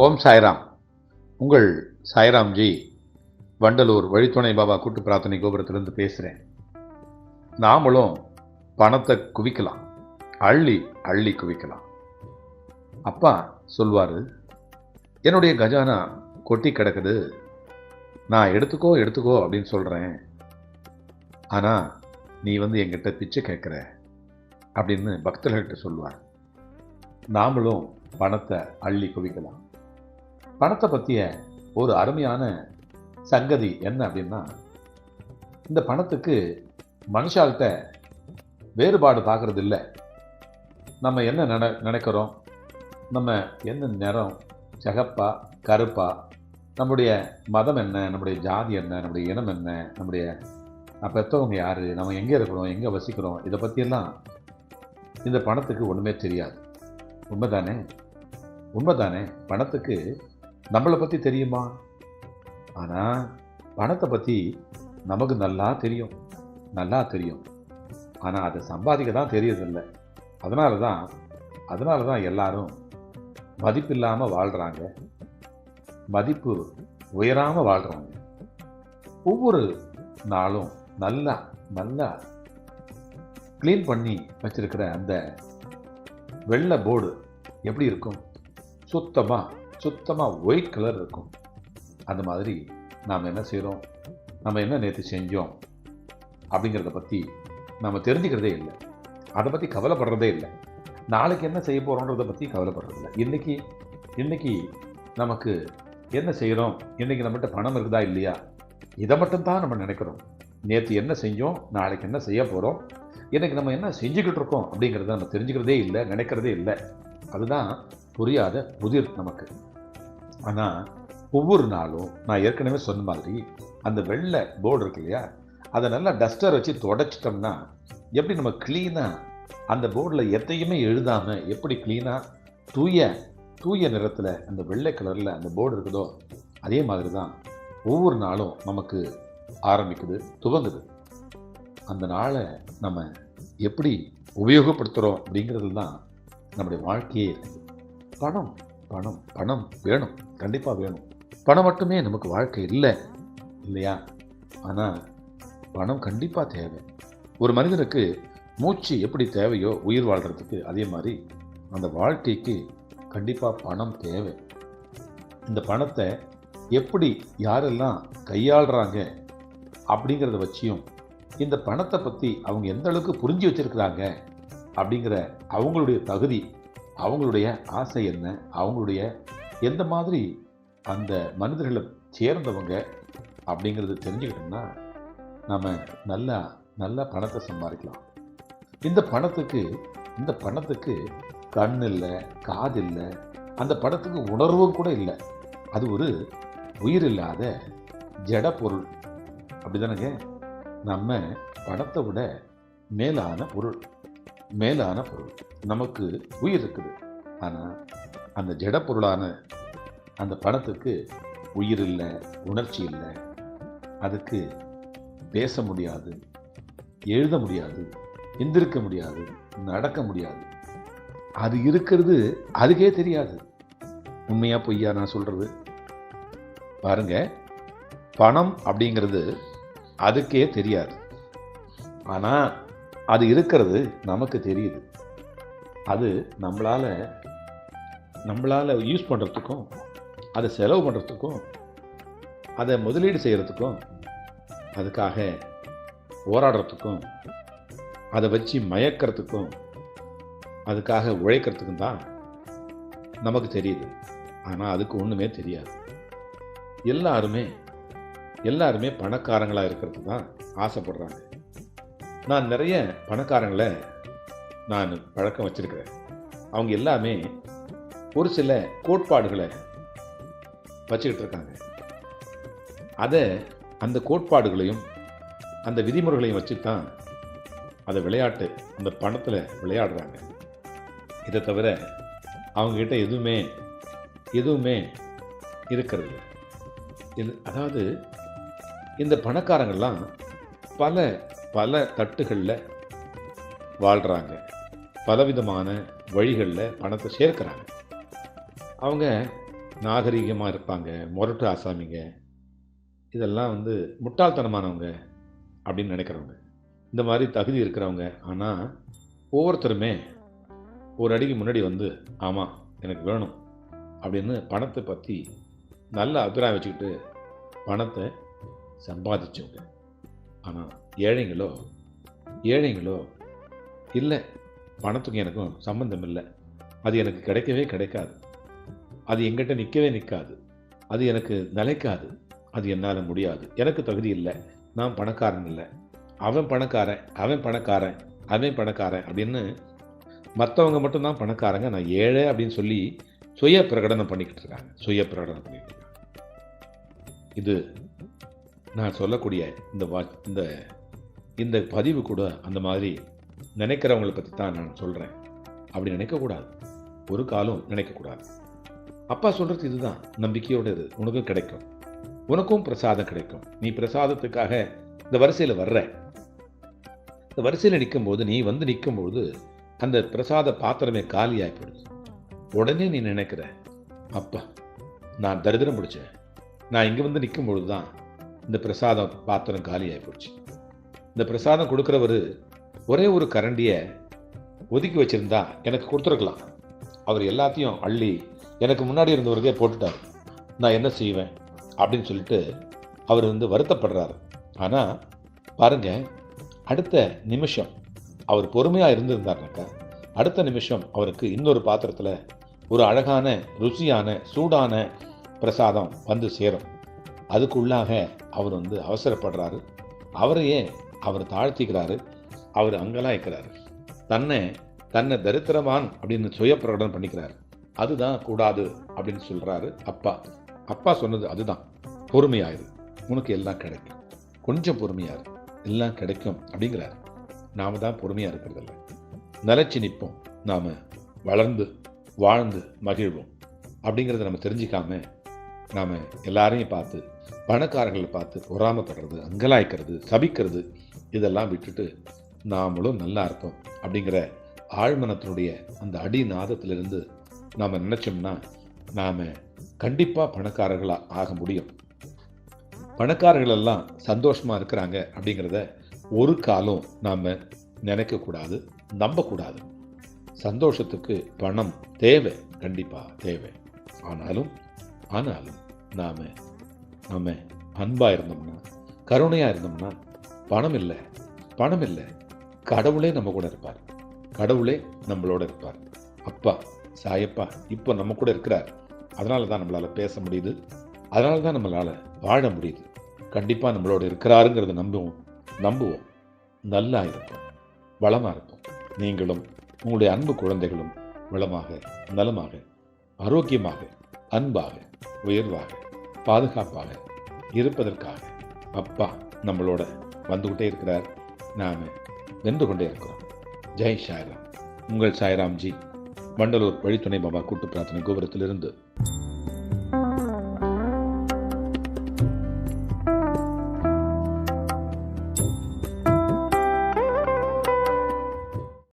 ஓம் சாய்ராம். உங்கள் சாய்ராம்ஜி வண்டலூர் வழித்துணை பாபா கூட்டு பிரார்த்தனை கோபுரத்திலிருந்து பேசுகிறேன் நாமளும் பணத்தை குவிக்கலாம். அள்ளி அள்ளி குவிக்கலாம். அப்பா சொல்வார் என்னுடைய கஜானா கொட்டி கிடக்குது. நான் எடுத்துக்கோ எடுத்துக்கோ அப்படின்னு சொல்கிறேன் ஆனால் நீ வந்து என்கிட்ட பிச்சை கேட்குற அப்படின்னு பக்தர்கள்கிட்ட சொல்லுவார் நாமளும் பணத்தை அள்ளி குவிக்கலாம். பணத்தை பற்றிய ஒரு அருமையான சங்கதி என்ன அப்படின்னா இந்த பணத்துக்கு மனுஷால்கிட்ட வேறுபாடு பார்க்குறது இல்லை நம்ம என்ன நினை நினைக்கிறோம்? நம்ம என்ன நிறம்? சகப்பா? கருப்பா? நம்முடைய மதம் என்ன? நம்முடைய ஜாதி என்ன? நம்முடைய இனம் என்ன? நம்முடைய பெற்றவங்க யார்? நம்ம எங்கே இருக்கிறோம்? எங்கே வசிக்கிறோம்? இதை பற்றியெல்லாம் இந்த பணத்துக்கு ஒன்றுமே தெரியாது. உண்மைதானே? உண்மைதானே? பணத்துக்கு நம்மளை பற்றி தெரியுமா? ஆனால் பணத்தை பற்றி நமக்கு நல்லா தெரியும். நல்லா தெரியும். ஆனால் அதை சம்பாதிக்க தான் தெரியறதில்ல. அதனால தான் அதனால தான் எல்லாரும் மதிப்பில்லாமல் வாழ்கிறாங்க மதிப்பு உயராமல் வாழ்கிறாங்க ஒவ்வொரு நாளும் நல்லா நல்லா க்ளீன் பண்ணி வச்சிருக்கிற அந்த வெள்ளை போர்டு எப்படி இருக்கும்? சுத்தமாக சுத்தமாக ஒயிட் கலர் இருக்கும். அந்த மாதிரி நாம் என்ன செய்கிறோம் நம்ம என்ன நேற்று செஞ்சோம்? அப்படிங்கிறத பற்றி நம்ம தெரிஞ்சுக்கிறதே இல்லை. அதை பற்றி கவலைப்படுறதே இல்லை. நாளைக்கு என்ன செய்ய போகிறோன்றதை பற்றி கவலைப்படுறதில்ல இன்றைக்கி இன்றைக்கி நமக்கு என்ன செய்கிறோம் இன்றைக்கி நம்மகிட்ட பணம் இருக்குதா இல்லையா? இதை மட்டும்தான் நம்ம நினைக்கிறோம். நேற்று என்ன செஞ்சோம்? நாளைக்கு என்ன செய்ய போகிறோம் இன்றைக்கி நம்ம என்ன செஞ்சுக்கிட்டு இருக்கோம்? அப்படிங்கிறத நம்ம தெரிஞ்சுக்கிறதே இல்லை நினைக்கிறதே இல்லை. அதுதான் புரியாத புதிர் நமக்கு. ஆனால் ஒவ்வொரு நாளும் நான் ஏற்கனவே சொன்ன மாதிரி அந்த வெள்ளை போர்டு இருக்கு இல்லையா? அதை நல்லா டஸ்டர் வச்சு தொடச்சிட்டோம்னா எப்படி நம்ம க்ளீனாக அந்த போர்டில் எதையுமே எழுதாமல் எப்படி க்ளீனாக தூய தூய நிறத்தில் அந்த வெள்ளை கலரில் அந்த போர்டு இருக்குதோ அதே மாதிரி தான் ஒவ்வொரு நாளும் நமக்கு ஆரம்பிக்குது துவங்குது. அந்த நாளை நம்ம எப்படி உபயோகப்படுத்துகிறோம் அப்படிங்கிறது தான் நம்முடைய வாழ்க்கையே இருக்குது பணம். பணம் பணம் வேணும் கண்டிப்பாக வேணும். பணம் மட்டுமே நமக்கு வாழ்க்கை இல்லை இல்லையா? ஆனால் பணம் கண்டிப்பாக தேவை. ஒரு மனிதனுக்கு மூச்சு எப்படி தேவையோ உயிர் வாழ்கிறதுக்கு அதே மாதிரி அந்த வாழ்க்கைக்கு கண்டிப்பாக பணம் தேவை. இந்த பணத்தை எப்படி யாரெல்லாம் கையாளுறாங்க அப்படிங்கிறத வச்சியும் இந்த பணத்தை பற்றி அவங்க எந்த அளவுக்கு புரிஞ்சு வச்சிருக்கிறாங்க அப்படிங்கிற அவங்களுடைய தகுதி அவங்களுடைய ஆசை என்ன? அவங்களுடைய எந்த மாதிரி அந்த மனிதர்களை சேர்ந்தவங்க அப்படிங்கிறது தெரிஞ்சுக்கிட்டோம்னா நம்ம நல்லா நல்லா பணத்தை சம்பாதிக்கலாம். இந்த பணத்துக்கு இந்த பணத்துக்கு கண் இல்லை காது இல்லை அந்த பணத்துக்கு உணர்வும் கூட இல்லை. அது ஒரு உயிர் இல்லாத ஜட பொருள். அப்படிதானங்க? நம்ம பணத்தை விட மேலான பொருள். மேலான பொருள். நமக்கு உயிர் இருக்குது. ஆனால் அந்த ஜட பொருளான அந்த பணத்துக்கு உயிர் இல்லை உணர்ச்சி இல்லை. அதுக்கு பேச முடியாது எழுத முடியாது எந்திருக்க முடியாது நடக்க முடியாது. அது இருக்கிறது அதுக்கே தெரியாது. உண்மையா பொய்யா நான் சொல்றது? பாருங்க பணம் அப்படிங்கிறது அதுக்கே தெரியாது. ஆனால் அது இருக்கிறது நமக்கு தெரியுது. அது நம்மளால் நம்மளால் யூஸ் பண்ணுறதுக்கும் அதை செலவு பண்ணுறதுக்கும் அதை முதலீடு செய்கிறதுக்கும் அதுக்காக போராடுறதுக்கும் அதை வச்சு மயக்கிறதுக்கும் அதுக்காக உழைக்கிறதுக்கும் தான் நமக்கு தெரியுது. ஆனால் அதுக்கு ஒன்றுமே தெரியாது. எல்லாருமே எல்லாருமே பணக்காரங்களாக இருக்கிறதுக்கு தான் ஆசைப்படுறாங்க. நான் நிறைய பணக்காரங்களை நான் பழக்கம் வச்சிருக்கிறேன். அவங்க எல்லாமே ஒரு சில கோட்பாடுகளை வச்சுக்கிட்டு இருக்காங்க. அதை அந்த கோட்பாடுகளையும் அந்த விதிமுறைகளையும் வச்சு தான் அதை விளையாட்டு அந்த பணத்தில் விளையாடுறாங்க. இதை தவிர அவங்கக்கிட்ட எதுவுமே எதுவுமே இருக்கிறது இது அதாவது இந்த பணக்காரங்கள்லாம் பல பல தட்டுகளில் வாழ்கிறாங்க பலவிதமான வழிகளில் பணத்தை சேர்க்குறாங்க. அவங்க நாகரிகமாக இருப்பாங்க முரட்டு ஆசாமிங்க. இதெல்லாம் வந்து முட்டாள்தனமானவங்க அப்படின்னு நினைக்கிறவங்க. இந்த மாதிரி தகுதி இருக்கிறவங்க. ஆனால் ஒவ்வொருத்தருமே ஒரு அடிக்கு முன்னாடி வந்து ஆமாம் எனக்கு வேணும் அப்படின்னு பணத்தை பற்றி நல்ல அபிப்பிராயம் வச்சுக்கிட்டு பணத்தை சம்பாதிச்சவங்க. ஆனால் ஏழைங்களோ? ஏழைங்களோ? இல்லை. பணத்துக்கு எனக்கும் சம்மந்தம் இல்லை. அது எனக்கு கிடைக்கவே கிடைக்காது. அது எங்கிட்ட நிற்கவே நிற்காது. அது எனக்கு நிலைக்காது. அது என்னால் முடியாது. எனக்கு தகுதி இல்லை. நான் பணக்காரன் இல்லை. அவன் பணக்காரன் அவன் பணக்காரன் அவன் பணக்காரன் அப்படின்னு மற்றவங்க மட்டும்தான் பணக்காரங்க. நான் ஏழை அப்படின்னு சொல்லி சுய பிரகடனம் பண்ணிக்கிட்டு இருக்காங்க. சுய பிரகடனம் பண்ணிக்கிட்டு இருக்காங்க. இது நான் சொல்லக்கூடிய இந்த வா இந்த இந்த பதிவு கூட அந்த மாதிரி நினைக்கிறவங்களை பற்றி தான் நான் சொல்கிறேன் அப்படி நினைக்கக்கூடாது. ஒரு காலம் நினைக்கக்கூடாது. அப்பா சொல்கிறது இதுதான். நம்பிக்கையோடது உனக்கும் கிடைக்கும். உனக்கும் பிரசாதம் கிடைக்கும். நீ பிரசாதத்துக்காக இந்த வரிசையில் வர்ற. இந்த வரிசையில் நிற்கும்போது நீ வந்து நிற்கும்போது அந்த பிரசாத பாத்திரமே காலியாகி போயிடுது. உடனே நீ நினைக்கிற அப்பா நான் தரிதிரம் பிடிச்சேன் நான் இங்கே வந்து நிற்கும் பொழுது தான் இந்த பிரசாத பாத்திரம் காலியாகி போச்சு. இந்த பிரசாதம் கொடுக்குறவர் ஒரே ஒரு கரண்டியை ஒதுக்கி வச்சிருந்தா எனக்கு கொடுத்துருக்கலாம். அவர் எல்லாத்தையும் அள்ளி எனக்கு முன்னாடி இருந்தவருக்கே போட்டுட்டார். நான் என்ன செய்வேன்? அப்படின்னு சொல்லிட்டு அவர் வந்து வருத்தப்படுறாரு. ஆனால் பாருங்க அடுத்த நிமிஷம் அவர் பொறுமையாக இருந்திருந்தாருனாக்கா அடுத்த நிமிஷம் அவருக்கு இன்னொரு பாத்திரத்தில் ஒரு அழகான ருசியான சூடான பிரசாதம் வந்து சேரும். அதுக்குள்ளாக அவர் வந்து அவசரப்படுறாரு. அவரையே அவர் தாழ்த்திக்கிறாரு அவர் அங்கலாய்க்கிறாரு தன்னை தன்னை தரித்திரமான் அப்படின்னு சுய பிரகடனம் பண்ணிக்கிறாரு. அதுதான் கூடாது அப்படின்னு சொல்றாரு அப்பா. அப்பா சொன்னது அதுதான். பொறுமையாயிரு. உனக்கு எல்லாம் கிடைக்கும். கொஞ்சம் பொறுமையாரு. எல்லாம் கிடைக்கும் அப்படிங்கிறாரு. நாம தான் பொறுமையா இருக்கிறதில்ல. நிலைச்சு நிற்போம். நாம வளர்ந்து வாழ்ந்து மகிழ்வோம். அப்படிங்கிறத நம்ம தெரிஞ்சிக்காம நாம எல்லாரையும் பார்த்து பணக்காரர்களை பார்த்து பொறாமப்படுறது அங்கலாய்க்கிறது சபிக்கிறது இதெல்லாம் விட்டுட்டு நாமளும் நல்லா இருப்போம் அப்படிங்கிற ஆழ்மனத்தினுடைய அந்த அடி நாதத்திலிருந்து நாம் நினைச்சோம்னா நாம் கண்டிப்பாக பணக்காரர்களாக ஆக முடியும். பணக்காரர்கள் எல்லாம் சந்தோஷமாக இருக்கிறாங்க அப்படிங்கிறத ஒரு காலம் நாம் நினைக்கக்கூடாது நம்பக்கூடாது. சந்தோஷத்துக்கு பணம் தேவை கண்டிப்பாக தேவை. ஆனாலும் ஆனாலும் நாம் நம்ம அன்பாக இருந்தோம்னா கருணையாக இருந்தோம்னா பணம் இல்லை. பணம் இல்லை. கடவுளே நம்ம கூட இருப்பார். கடவுளே நம்மளோட இருப்பார். அப்பா சாயப்பா இப்போ நம்ம கூட இருக்கிறார். அதனால தான் நம்மளால் பேச முடியுது. அதனால தான் நம்மளால் வாழ முடியுது. கண்டிப்பாக நம்மளோட இருக்கிறாருங்கிறத நம்புவோம். நம்புவோம். நல்லா இருப்போம். வளமாக இருப்போம். நீங்களும் உங்களுடைய அன்பு குழந்தைகளும் வளமாக நலமாக ஆரோக்கியமாக அன்பாக உயர்வாக பாதுகாப்பாக இருப்பதற்காக அப்பா நம்மளோட வந்துகிட்டே இருக்கிறார். நாம் வென்று கொண்டே இருக்கிறோம் ஜெய் சாய்ராம். உங்கள் சாய்ராம்ஜி மண்டலூர் வழித்துணை பாபா கூட்டு பிரார்த்தனை கோபுரத்திலிருந்து.